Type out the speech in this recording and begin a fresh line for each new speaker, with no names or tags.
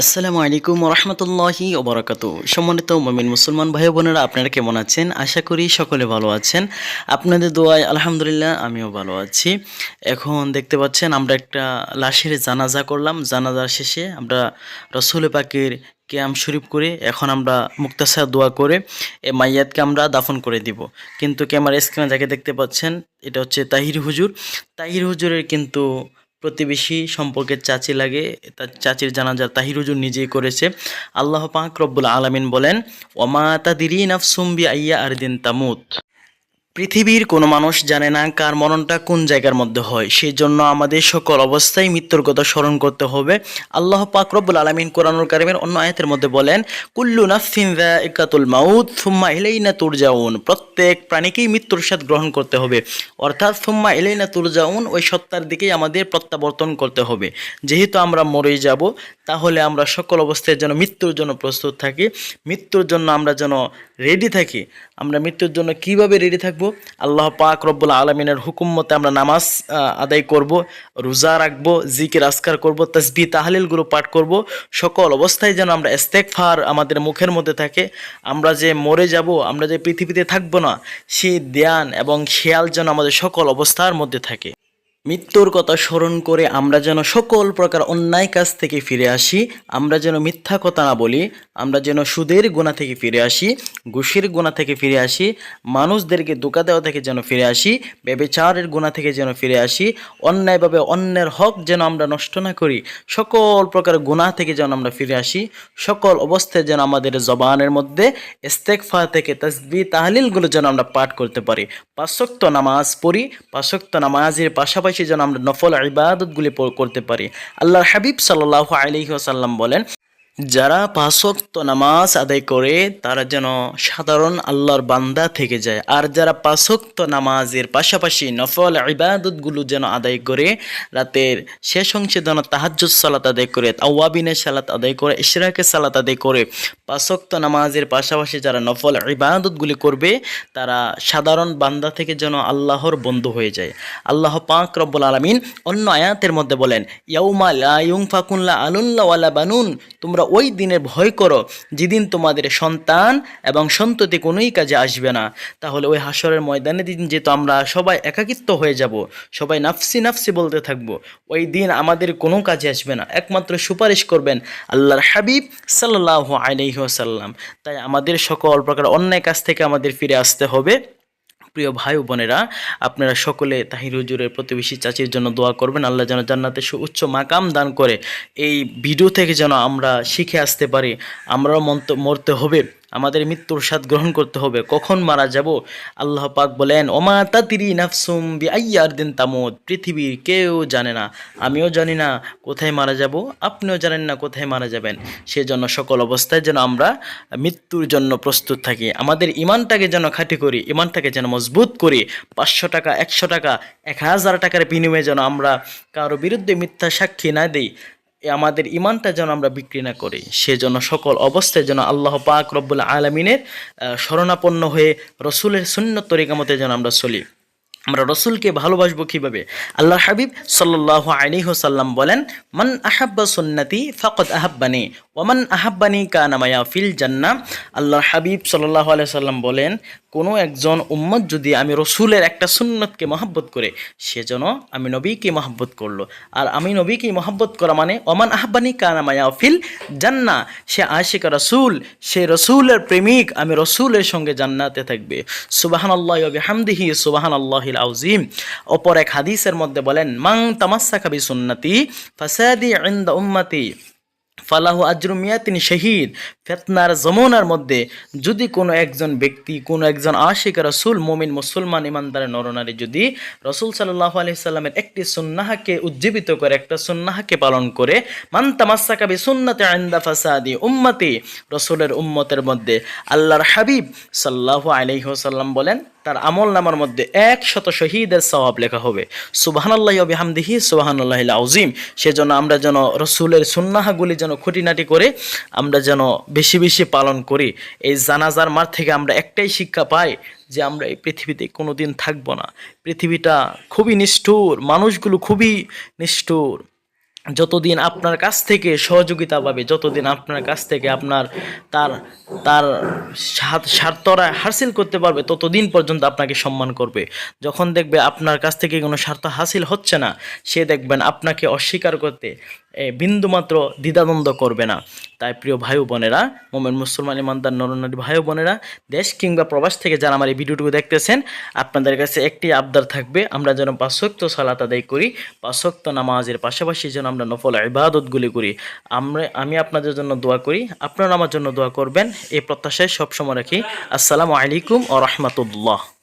আসসালামু আলাইকুম রহমতুল্লাহি ওবরাকাতু সম্মানিত মমিন মুসলমান ভাই বোনেরা, আপনারা কেমন আছেন? আশা করি সকলে ভালো আছেন। আপনাদের দোয়ায় আলহামদুলিল্লাহ আমিও ভালো আছি। এখন দেখতে পাচ্ছেন আমরা একটা লাশের জানাজা করলাম। জানাজার শেষে আমরা রসুল পাকের ক্যাম শরীফ করে এখন আমরা মুক্তাসা দোয়া করে এ মাইয়াতকে আমরা দাফন করে দিব। কিন্তু ক্যামেরা স্ক্রিনে যাকে দেখতে পাচ্ছেন, এটা হচ্ছে তাহির হুজুর। তাহির হুজুরের কিন্তু প্রতিবেশী সম্পর্কের চাচি লাগে, তার চাচির জানাজার তাহির হুজুর নিজেই করেছে। আল্লাহ পাক রব্বুল আলমিন বলেন ওমা তাদিরি নাফসুম্বি আইয়া আর দিন তামুত। পৃথিবীর কোনো মানুষ জানে না কার মরণটা কোন জায়গার মধ্যে হয় সেই জন্য আমাদের সকল অবস্থায় মৃত্যুর কথা স্মরণ করতে হবে। আল্লাহ পাক রব্বুল আলামিন কোরআনুল কারিমের অন্য আয়াতের মধ্যে বলেন, কুল্লু নাফসিন যায়িকাতুল মাউত, সুম্মা ইলাইনা তুরজাউন। প্রত্যেক প্রাণীকেই মৃত্যুর স্বাদ গ্রহণ করতে হবে। অর্থাৎ সুম্মা ইলাইনা তুরজাউন, ওই সত্তার দিকেই আমাদের প্রত্যাবর্তন করতে হবে। যেহেতু আমরা মরেই যাব, তাহলে আমরা সকল অবস্থায় যেন মৃত্যুর জন্য প্রস্তুত থাকি, মৃত্যুর জন্য আমরা যেন রেডি থাকি। আমরা মৃত্যুর জন্য কীভাবে রেডি থাকব আল্লাহ পাক রব্বুল আলমিনের হুকুম মতে আমরা নামাজ আদায় করব, রোজা রাখব, জিকির আসকার করব তসবি তাহলিলগুলো পাঠ করব। সকল অবস্থায় যেন আমরা ইস্তেকফার আমাদের মুখের মধ্যে থাকে। আমরা যে মরে যাব, আমরা যে পৃথিবীতে থাকব না, সেই ধ্যান এবং খেয়াল যেন আমাদের সকল অবস্থার মধ্যে থাকে। মৃত্যুর কথা স্মরণ করে আমরা যেন সকল প্রকার অন্যায় কাজ থেকে ফিরে আসি, আমরা যেন মিথ্যা কথা না বলি, আমরা যেন সুদের গুণা থেকে ফিরে আসি, ঘুষের গুণা থেকে ফিরে আসি, মানুষদেরকে দোকা দেওয়া থেকে যেন ফিরে আসি, ব্যবিচারের গুণা থেকে যেন ফিরে আসি, অন্যায়ভাবে অন্যের হক যেন আমরা নষ্ট না করি, সকল প্রকার গুণা থেকে যেন আমরা ফিরে আসি, সকল অবস্থায় যেন আমাদের জবানের মধ্যে ইস্তেকফা থেকে তসবি, তাহলিলগুলো যেন আমরা পাঠ করতে পারি। পাঁচক্ত নামাজ পড়ি পাঁচক্ত নামাজের পাশাপাশি যেন আমরা নফল ইবাদতগুলি করতে পারি। আল্লাহর হাবিব সাল্লাহ আলহি বলেন যারা পাঁচক্ত নামাজ আদায় করে, তারা যেন সাধারণ আল্লাহর বান্দা থেকে যায়। আর যারা পাঁচক্ত নামাজের পাশাপাশি নফল ইবাদতগুলো যেন আদায় করে, রাতের শেষ অংশে যেন তাহাজ্জুদ সালাত আদায় করে আওয়াবিনের সালাত আদায় করে, ইশরাকের সালাত আদায় করে পাঁচক্ত নামাজের পাশাপাশি যারা নফল ইবাদতগুলি করবে, তারা সাধারণ বান্দা থেকে যেন আল্লাহর বন্ধু হয়ে যায়। আল্লাহ পাক রব্বুল আলমিন অন্য আয়াতের মধ্যে বলেন, ইয়াউমা লা ইউনফাকুল্লা আলুল্লা ওয়ালা বানুন। তোমরা ওই দিনের ভয় করো, যেদিন তোমাদের সন্তান এবং সন্ততি কোনোই কাজে আসবে না। তাহলে ওই হাসরের ময়দানে দিন যেহেতু আমরা সবাই একাকিত্ব হয়ে যাব, সবাই নাফসি নাফসি বলতে থাকব, ওই দিন আমাদের কোনো কাজে আসবে না। একমাত্র সুপারিশ করবেন আল্লাহর হাবিব সাল্লাহ আলহিহাসাল্লাম তাই আমাদের সকল প্রকার অন্যায় কাজ থেকে আমাদের ফিরে আসতে হবে। প্রিয় ভাই বোনেরা, আপনারা সকলে তাহির হুজুরের প্রতিবেশী চাচির জন্য দোয়া করবেন। আল্লাহ যেন জান্নাতে সু উচ্চ মাকাম দান করে এই ভিডিও থেকে যেন আমরা শিখে আসতে পারি, আমরাও মরতে হবে। আমাদের মৃত্যুর স্বাদ গ্রহণ করতে হবে। কখন মারা যাব? আল্লাহ পাক বলেন, ওমা তাতিরি নাফসুম বি আইয়ার দিন তামুদ। পৃথিবীর কেউ জানে না। আমিও জানি না কোথায় মারা যাব, আপনিও জানেন না কোথায় মারা যাবেন। সেজন্য সকল অবস্থায় যেন আমরা মৃত্যুর জন্য প্রস্তুত থাকি। আমাদের ইমানটাকে যেন খাঁটি করি, ইমানটাকে যেন মজবুত করি। পাঁচশো টাকা, একশো টাকা, এক হাজার টাকার বিনিময়ে যেন আমরা কারও বিরুদ্ধে মিথ্যা সাক্ষী না দিই। আমাদের ইমানটা যেন আমরা বিক্রি না করি, সেজন্য সকল অবস্থায় যেন আল্লাহ পাক রব্বুল আলমিনের শরণাপন্ন হয়ে রসুলের সুন্নত তরিকামতে যেন আমরা চলি। আমরা রসুলকে ভালোবাসবো কীভাবে? আল্লাহ হাবিব সাল্লাহ আলী বলেন, মান আহাব্বা সুন্নতি ফকত আহাব্বানি ওমান আহাব্বানি কানামায়া ফিল জান্না আল্লাহ হাবিব সাল্লাহ আলাই সাল্লাম বলেন কোনো একজন উম্মত যদি আমি রসুলের একটা সুন্নতকে মহাব্বত করে, সে সেজন্য আমি নবীকে মহাব্বত করল। আর আমি নবীকে মহাব্বত করা মানে ওমান আহাব্বানি কানামায়া ফিল জান্না, সে আশিকা রসুল, সে রসুলের প্রেমিক, আমি রসুলের সঙ্গে জান্নাতে থাকবে। সুবাহান আল্লাহ হামদিহি সুবাহান আল্লাহিল আউজিম অপর এক হাদিসের মধ্যে বলেন মাং তামাসা কাবি সুন্নতি ফাসাদি ইন্দা উম্মতি। ফালাহু আজরু মিয়াতিন শহীদ। ফেতনার জমনার মধ্যে যদি কোনো একজন ব্যক্তি, কোনো একজন আশিক রসুল, মোমিন, মুসলমান, ইমানদার, নরনারী যদি রসুল সাল্লাহ আলি সাল্লামের একটি সুন্নাহাকে উজ্জীবিত করে, একটা সুন্নাহাকে পালন করে, মান তামাসা কাবি সুন্নতে আন্দা ফাসাদি উম্মতি, রসুলের উম্মতের মধ্যে আল্লাহর হাবিব সাল্লাহ আলহিহসাল্লাম বলেন তার আমল নামার মধ্যে এক শত শহীদের সওয়াব লেখা হবে। সুবাহানাল্লাহ বিহামদিহি সুবাহানুল্লাহ আউজিম সেজন্য আমরা যেন রসুলের সুন্নাহাগুলি যেন খুঁটিনাটি করে আমরা যেন বেশি বেশি পালন করি। এই জানাজার মার থেকে আমরা একটাই শিক্ষা পাই যে আমরা এই পৃথিবীতে কোনো দিন থাকব না। পৃথিবীটা খুবই নিষ্ঠুর, মানুষগুলো খুবই নিষ্ঠুর। যতদিন আপনার কাছ থেকে সহযোগিতা পাবে, যতদিন আপনার কাছ থেকে আপনার তার তার স্বার্থরা হাসিল করতে পারবে, ততদিন পর্যন্ত আপনাকে সম্মান করবে। যখন দেখবে আপনার কাছ থেকে কোনো স্বার্থ হাসিল হচ্ছে না, সে দেখবেন আপনাকে অস্বীকার করতে বিন্দুমাত্র দ্বিধাদ্বন্দ্ব করবে না। তাই প্রিয় ভাই বোনেরা, মোমেন মুসলমান ইমানদার, নরনারী ভাই বোনেরা, দেশ কিংবা প্রবাস থেকে যারা আমার এই ভিডিওটুকু দেখতেছেন, আপনাদের কাছে একটি আবদার থাকবে, আমরা যেন পাঁচক্ত সালাত আদায় করি পাঁচক্ত নামাজের পাশাপাশি যেন আমরা নফল ইবাদতগুলি করি। আমরা, আমি আপনাদের জন্য দোয়া করি, আপনারা আমার জন্য দোয়া করবেন, এই প্রত্যাশায় সবসময় রাখি। আসসালামু আলাইকুম ও রহমতুল্লাহ।